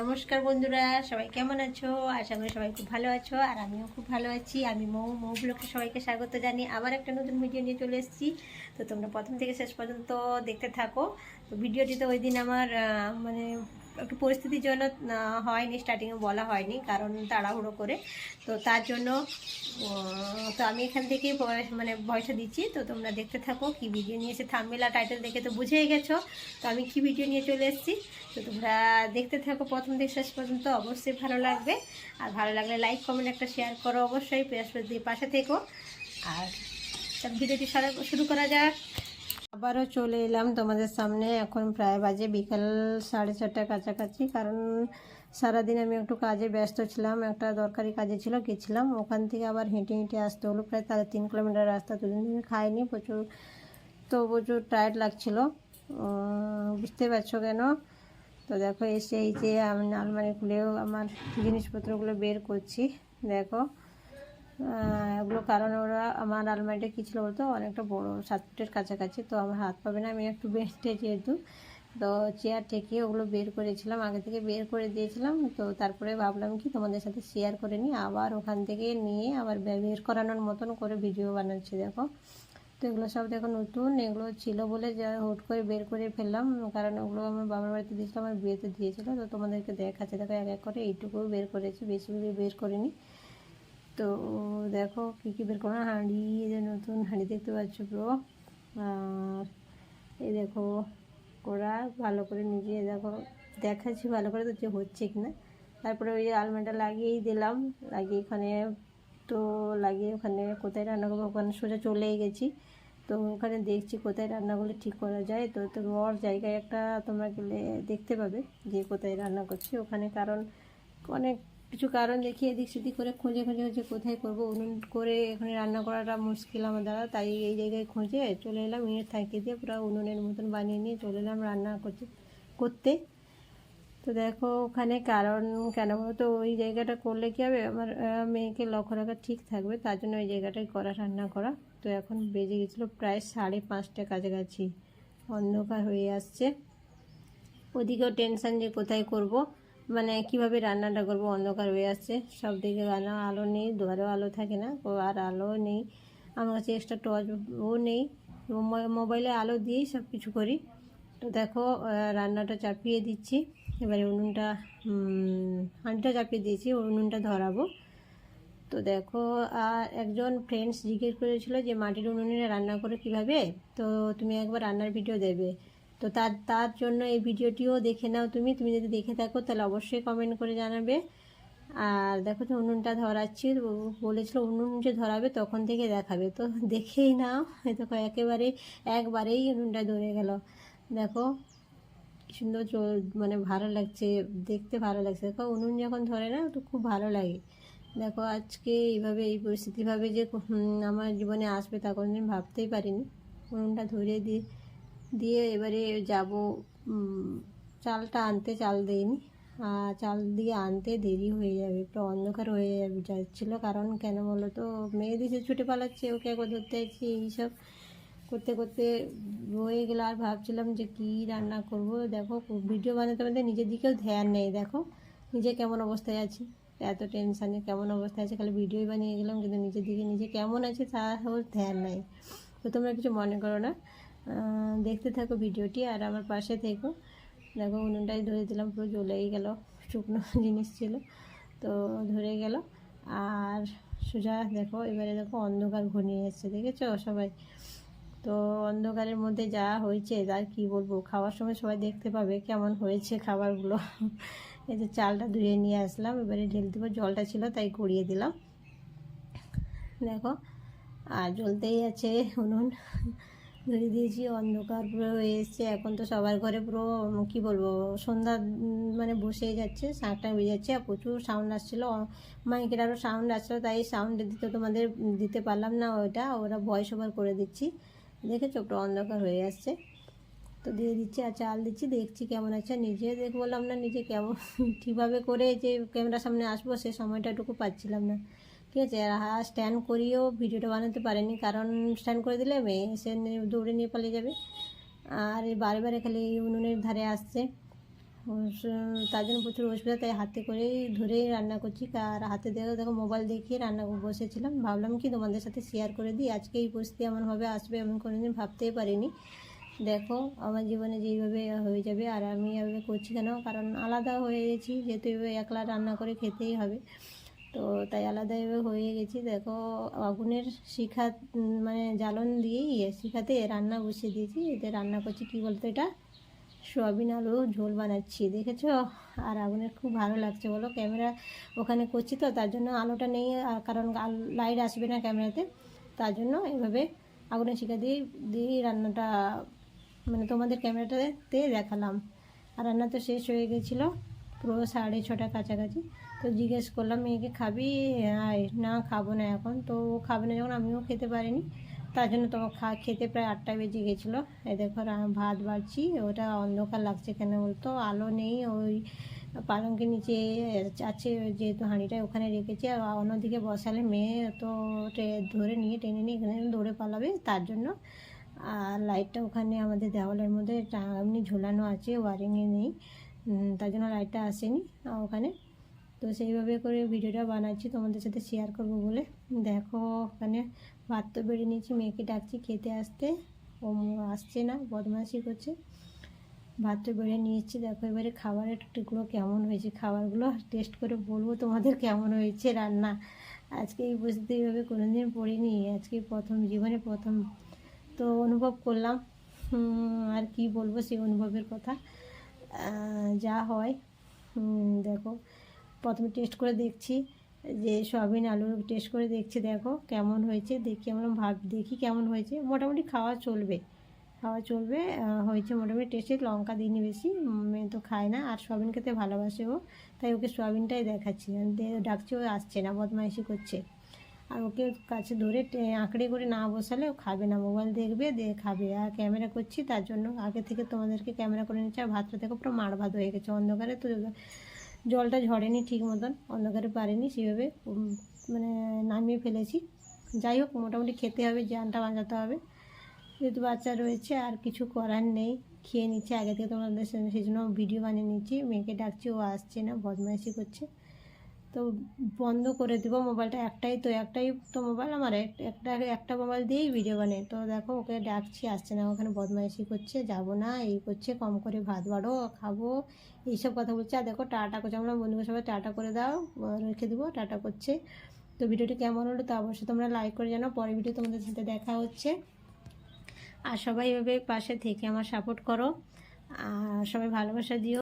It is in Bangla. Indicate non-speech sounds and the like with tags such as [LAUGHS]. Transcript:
নমস্কার বন্ধুরা, সবাই কেমন আছো? আশা করি সবাই খুব ভালো আছো, আর আমিও খুব ভালো আছি। আমি মৌ মৌ ব্লগকে সবাইকে স্বাগত জানি আবার একটা নতুন ভিডিও নিয়ে চলে এসেছি। তো তোমরা প্রথম থেকে শেষ পর্যন্ত দেখতে থাকো। তো ভিডিওটি তো ওই দিন আমার মানে একটু পরিস্থিতির জন্য হয়নি স্টার্টিংয়ে বলা হয়নি, কারণ তাড়াহুড়ো করে। তো তার জন্য তো আমি এখান থেকে মানে ভয়সা দিচ্ছি, তো তোমরা দেখতে থাকো কি ভিডিও নিয়ে এসে থামবেলা টাইটেল দেখে তো বুঝেই গেছো। তো আমি কি ভিডিও নিয়ে চলে এসেছি? তো তোমরা দেখতে থাকো প্রথম থেকে শেষ পর্যন্ত, অবশ্যই ভালো লাগবে। আর ভালো লাগলে লাইক কমেন্ট একটা শেয়ার করো অবশ্যই পাশে থেকো। আর ভিডিওটি সারা- শুরু করা যাক। আবারও চলে এলাম তোমাদের সামনে, এখন প্রায় বাজে বিকাল সাড়ে চারটার কাছাকাছি, কারণ সারাদিন আমি একটু কাজে ব্যস্ত ছিলাম, একটা দরকারি কাজে ছিল, গেছিলাম। ওখান থেকে আবার হেঁটে হেঁটে আসতে হলো, প্রায় তাহলে তিন কিলোমিটার রাস্তা, দুদিন ধরে খাইনি, প্রচুর, তো প্রচুর টায়ার্ড লাগছিল। বুঝতে পারছ কেন? তো দেখো, এসে এই যে আমি আলমারি খুলেও আমার জিনিসপত্রগুলো বের করছি, দেখো। এগুলো কারণ ওরা আমার আলমারিটা কী ছিল বলতো? অনেকটা বড়, সাত ফুটের কাছাকাছি, তো আমার হাত পাবে না, আমি একটু বেস্টে যেহেতু। তো চেয়ার ঠেকিয়ে ওগুলো বের করেছিলাম, আগে থেকে বের করে দিয়েছিলাম। তো তারপরে ভাবলাম কি তোমাদের সাথে শেয়ার করে নিই, আবার ওখান থেকে নিয়ে আবার বের করানোর মতন করে ভিডিও বানাচ্ছি, দেখো। তো এগুলো সব দেখো নতুন, এগুলো ছিল বলে যা হুট করে বের করে ফেললাম, কারণ ওগুলো আমার বাবার বাড়িতে দিয়েছিলাম আমার বিয়েতে দিয়েছিল। তো তোমাদেরকে দেখাচ্ছে, দেখো এক এক করে এইটুকু বের করেছি, বেশি বের করিনি। তো দেখো কী কী বের করো হাঁড়ি যে নতুন হাঁড়ি দেখতে পাচ্ছ পুরো আর এই দেখো ওরা ভালো করে নিজে দেখো, দেখাচ্ছি ভালো করে তো যে হচ্ছে কি না তারপরে ওই আলমারিটা লাগিয়েই দিলাম, লাগিয়ে এখানে তো লাগিয়ে ওখানে কোথায় রান্না করব, ওখানে সোজা চলেই গেছি। তো ওখানে দেখছি কোথায় রান্নাগুলো ঠিক করা যায়। তো তো বড় জায়গায় একটা তোমরা গেলে দেখতে পাবে যে কোথায় রান্না করছি। ওখানে কারণ অনেক কিছু কারণ দেখি এদিক সেদিক করে খুঁজে খুঁজে খুঁজে কোথায় করব? উনুন করে এখানে রান্না করাটা মুশকিল আমার দ্বারা। তাই এই জায়গায় খুঁজে চলে এলাম ইঁট থাকিয়ে দিয়ে পুরো উনুনের মতন বানিয়ে নিয়ে চলে এলাম রান্না করতে করতে। তো দেখো ওখানে কারণ কেন বলো তো, ওই জায়গাটা করলে কী হবে? আমার মেয়েকে লক্ষ্য রাখা ঠিক থাকবে, তার জন্য ওই জায়গাটাই করা রান্না করা। তো এখন বেজে গেছিল প্রায় সাড়ে পাঁচটা কাছাকাছি, অন্ধকার হয়ে আসছে। ওদিকেও টেনশান যে কোথায় করব? মানে কীভাবে রান্নাটা করব, অন্ধকার হয়ে আসছে। সব দিকে রান্না, আলো নেই, দুয়ারেও আলো থাকে না আর আলো নেই। আমার কাছে এক্সট্রা টর্চও নেই। মোবাইলে আলো দিয়েই সব কিছু করি। তো দেখো রান্নাটা চাপিয়ে দিচ্ছি। এবারে উনুনটা হাঁড়িটা চাপিয়ে দিয়েছি উনুনটা ধরাবো। তো দেখো আর একজন ফ্রেন্ডস জিজ্ঞেস করেছিল যে, মাটির উনুনে রান্না করে কীভাবে? তো তুমি একবার রান্নার ভিডিও দেবে তো তার তার জন্য এই ভিডিওটিও দেখে নাও তুমি। তুমি যদি দেখে থাকো, তাহলে অবশ্যই কমেন্ট করে জানাবে। আর দেখো তো উনুনটা ধরাচ্ছি বলেছিল উনুন যে ধরাবে তখন থেকে দেখাবে। তো দেখেই নাও দেখো একেবারে একবারেই উনুনটা ধরে গেল। দেখো সুন্দর মানে ভালো লাগছে, দেখতে ভালো লাগছে। দেখো, উনুন যখন ধরে না, তো খুব ভালো লাগে। দেখো, আজকে এইভাবে, এই পরিস্থিতিভাবে যে আমার জীবনে আসবে তা কোনোদিন ভাবতেই পারিনি। উনুনটা ধরে দিয়ে দিয়ে এবারে যাব চালটা আনতে চাল দেইনি। আর চাল দিয়ে আনতে দেরি হয়ে যাবে, একটু অন্ধকার হয়ে যাবে, যাচ্ছিল। কারণ কেন বলো তো মেয়ে দিছে ছুটে পালাচ্ছে, ওকে একবার ধরতে যাচ্ছি এইসব করতে করতে হয়ে গেলো। আর ভাবছিলাম যে কি রান্না করব। দেখো, ভিডিও বানাতে বানাতে নিজের দিকেও ধ্যান নেই, দেখো। নিজে কেমন অবস্থায় আছি? এত টেনশানে কেমন অবস্থায় আছে? খালি ভিডিওই বানিয়ে গেলাম, কিন্তু নিজের দিকে নিজে কেমন আছে তার ধ্যান নাই। তো তোমরা কিছু মনে করো না। দেখতে থাকো ভিডিওটি আর আমার পাশে থেকো। দেখো, উনুনটাই ধরে দিলাম, পুরো জ্বলেই গেল, শুকনো [LAUGHS] জিনিস ছিল, তো ধরে গেল। আর সোজা, দেখো, এবারে দেখো, অন্ধকার ঘনিয়ে এসছে, দেখেছ সবাই? তো অন্ধকারের মধ্যে যা হয়েছে, আর কি বলব? খাওয়ার সময় সবাই দেখতে পাবে কেমন হয়েছে খাবারগুলো। [LAUGHS] এই যে চালটা ধুয়ে নিয়ে আসলাম, এবারে ঢেলে দেবো, জলটা ছিল, তাই গড়িয়ে দিলাম। দেখো, আর জ্বলতেই আছে উনুন। [LAUGHS] ধরে দিয়েছি, অন্ধকার পুরো হয়ে এসছে। এখন তো সবার ঘরে পুরো কি বলব, সন্ধ্যা মানে বসেই যাচ্ছে শাঁখটা বেজে যাচ্ছে, আর প্রচুর সাউন্ড আসছিল। মাইকের আরও সাউন্ড আসছিল, তাই সাউন্ড দিতে তোমাদের দিতে পারলাম না ওটা ওরা ভয়েস ওভার করে দিচ্ছি। দেখেছ একটু অন্ধকার হয়ে আসছে। তো দিয়ে দিচ্ছি, আর চাল দিচ্ছি, দেখছি কেমন আছে। নিজে দেখ বললাম না, নিজে কেমন, [LAUGHS] কীভাবে করে যে ক্যামেরার সামনে আসব, সে সময়টাটুকু পাচ্ছিলাম না। ঠিক আছে, আর স্ট্যান্ড করিয়েও ভিডিওটা বানাতে পারেনি, কারণ স্ট্যান্ড করে দিলে মেয়ে সে দৌড়ে নিয়ে পালিয়ে যাবে। আর বারে বারে খালি উনুনের ধারে আসছে। তার জন্য প্রচুর অসুবিধা, তাই হাতে করেই ধরেই রান্না করছি। আর হাতে দেখো দেখো, মোবাইল দেখিয়ে রান্না বসেছিলাম। ভাবলাম কি তোমাদের সাথে শেয়ার করে দিই। আজকে এই পরিস্থিতি এমনভাবে আসবে আমি কোনোদিন ভাবতেই পারিনি। দেখো, আমার জীবনে যেইভাবে হয়ে যাবে, আর আমি এভাবে করছি কেন? কারণ আলাদা হয়ে গেছি, যেহেতু এভাবে একলা রান্না করে খেতেই হবে। তো তাই আলাদা এভাবে হয়ে গেছি। দেখো, আগুনের শিখা মানে জ্বালন দিয়েই শিখাতে রান্না বসিয়ে দিয়েছি। এতে রান্না করছি কী বলতো এটা? সোয়াবিন আলু ঝোল বানাচ্ছি, দেখেছ? আর আগুনের খুব ভালো লাগছে, বলো? ক্যামেরা ওখানে করছি তো, তার জন্য আলোটা নেই কারণ লাইট আসবে না ক্যামেরাতে। তার জন্য এভাবে আগুনের শিখা দিয়ে, দিয়েই রান্নাটা মানে তোমাদের ক্যামেরাটাতে দেখালাম। আর রান্না তো শেষ হয়ে গেছিল, পুরো সাড়ে ছটা কাছাকাছি। তো জিজ্ঞেস করলাম, মেয়েকে খাবি? আয় না, খাব না এখন। তো ও খাবে না যখন, আমিও খেতে পারিনি। তার জন্য তোমার খা, খেতে প্রায় আটটা বেজে গেছিল। এই দেখো ভাত বাড়ছি, ওটা অন্ধকার লাগছে কেন বলতো? আলো নেই, ওই পালঙ্কের নিচে আছে, যেহেতু হাঁড়িটা ওখানে রেখেছি। আর অন্যদিকে বসালে মেয়ে তো ধরে নিয়ে, টেনে নিয়ে এখানে দৌড়ে পালাবে তার জন্য। আর লাইটটা ওখানে আমাদের দেওয়ালের মধ্যে এমনি ঝোলানো আছে, ওয়ারিংয়ে নেই। তার জন্য লাইটটা আসেনি, ওখানে। তো সেইভাবে করে ভিডিওটা বানাচ্ছি, তোমাদের সাথে শেয়ার করব বলে। দেখো, ওখানে ভাত তো বেড়ে নিয়েছি, মেয়েকে ডাকছি খেতে আসতে। ও আসছে না, বদমাশি করছে। ভাত তো বেড়ে নিয়েছি, দেখো এবারে খাবারের টুকরো কেমন হয়েছে, খাবারগুলো টেস্ট করে বলব তোমাদের কেমন হয়েছে রান্না। আজকে এই পরিস্থিতি এইভাবে কোনোদিন পড়িনি, আজকে প্রথম, জীবনে প্রথম। তো অনুভব করলাম আর কি বলব সেই অনুভবের কথা। যা হয় দেখো। প্রথমে টেস্ট করে দেখছি, যে সয়াবিন আলু টেস্ট করে দেখছি, দেখো কেমন হয়েছে, দেখি আমরা ভাব, দেখি কেমন হয়েছে। মোটামুটি খাওয়া চলবে খাওয়া চলবে হয়েছে মোটামুটি টেস্টে লঙ্কা দিইনি বেশি মেয়ে তো খায় না, আর সয়াবিন খেতে ভালোবাসে ও, তাই ওকে সয়াবিনটাই দেখাচ্ছি। ডাকছি ও আসছে না, বদমাইশি করছে। আর ওকে কাছে ধরে আঁকড়ে করে না বসালে ও খাবে না, মোবাইল দেখবে দিয়ে খাবে। আর ক্যামেরা করছি, তার জন্য আগে থেকে তোমাদেরকে ক্যামেরা করে নিচ্ছে, আর ভাতটা দেখো পুরো মাড় ভাত হয়ে গেছে, অন্ধকারে তো জলটা ঝরেনি ঠিক মতন, অন্ধকারে পারেনি, সেভাবে মানে নামিয়ে ফেলেছি। যাই হোক, মোটামুটি খেতে হবে জানটা বাঁচাতে হবে। যেহেতু বাচ্চা রয়েছে, আর কিছু করার নেই, খেয়ে নিচ্ছে। আগে থেকে তোমাদের সেই জন্য ভিডিও বানিয়ে নিচ্ছি। মেয়েকে ডাকছি, ও আসছে না, বদমাইশি করছে। তো বন্ধ করে দেবো মোবাইলটা একটাই তো একটাই তো মোবাইল আমার একটা একটা মোবাইল দিয়েই ভিডিও বানাই। তো দেখো ওকে ডাকছি, আসছে না, ওখানে বদমাইশি করছে, যাব না, এই করছে, কম করে ভাত বাড়ো, খাব, এইসব কথা বলছে। আর দেখো টাটা করছে, আমরা বন্ধুকে সবাই টাটা করে দাও, রেখে দেবো, টাটা করছে। তো ভিডিওটি কেমন হলো তা অবশ্যই তোমরা লাইক করে জানো পরের ভিডিও তোমাদের সাথে দেখা হচ্ছে। আর সবাই এভাবে পাশে থেকে আমার সাপোর্ট করো। আর সবাই ভালোবাসা দিও।